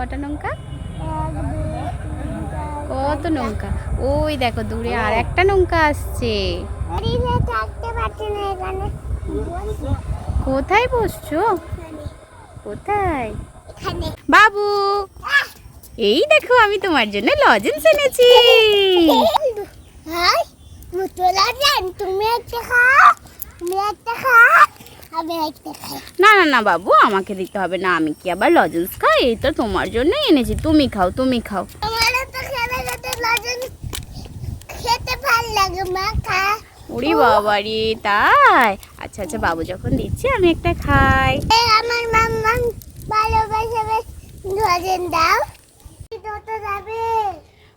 কটা নৌকা? কত নৌকা? ওই দেখো দূরে আর। একটা নৌকা আসছে। কোথায় বসছো? কোথায়? বাবু! এই দেখো আমি তোমার জন্য লজেন্স এনেছি। তুমি একটা খাও? তুমি একটা খাও? না না না বাবু আমাকে দিতে হবে না আমি কি আবার লজেন্স খাই? এই তো তোমার জন্যই এনেছি তুমি খাও তুমি খাও। আমারও তো খেলে খেতে ভালো লাগে মা খা। উড়ি বাবারি তাই? আচ্ছা আচ্ছা বাবু যখন দিচ্ছে আমি একটা খাই। আমার মাম্মা ভালোবাসে বেশ। লজেন দাও। যাবে।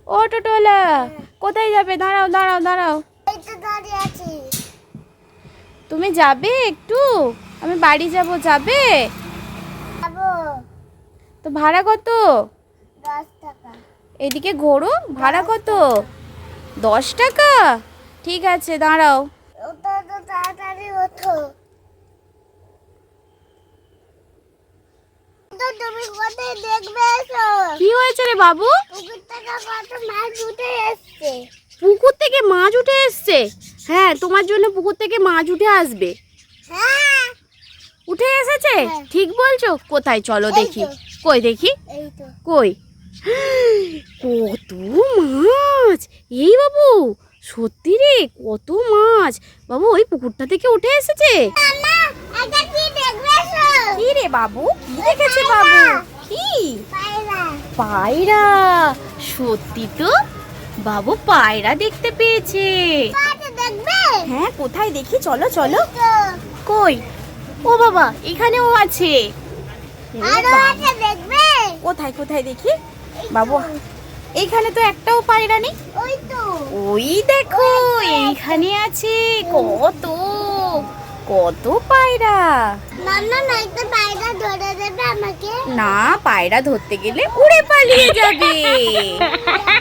ও টোটোলা কোথায় যাবে? দাঁড়াও দাঁড়াও দাঁড়াও। তুমি যাবে একটু? আমি বাড়ি যাব যাবে? তো ভাড়া কত? এদিকে ঘোরো ভাড়া কত? দশ টাকা? ঠিক আছে দাঁড়াও। কি হয়েছে রে বাবু? পুকুর থেকে মাছ উঠে এসছে। পুকুর থেকে মাছ উঠে এসছে? হ্যাঁ তোমার জন্য পুকুর থেকে মাছ উঠে আসবে। হ্যাঁ। উঠে এসেছে? হ্যাঁ। ঠিক বলছো? কোথায়? চলো দেখি। কই দেখি? কই? কত মাছ! এই বাবু সত্যি রে কত মাছ! বাবু ওই পুকুরটা থেকে উঠে এসেছে? কি রে বাবু? কি দেখেছে বাবু? কি? পায়রা। সত্যি তো বাবু পায়রা দেখতে পেয়েছে। দেখবে? হ্যাঁ কোথায় দেখি? চলো চলো। কই? ও বাবা এখানেও আছে। আরও আছে দেখবে? কোথায় কোথায় দেখি? বাবু এইখানে তো একটাও পায়রা নেই। ওই তো। ওই দেখো এইখানে আছে কত কত পায়রা। মামা নয়তো পায়রা ধরে দেবে আমাকে। না পায়রা ধরতে গেলে উড়ে পালিয়ে যাবে।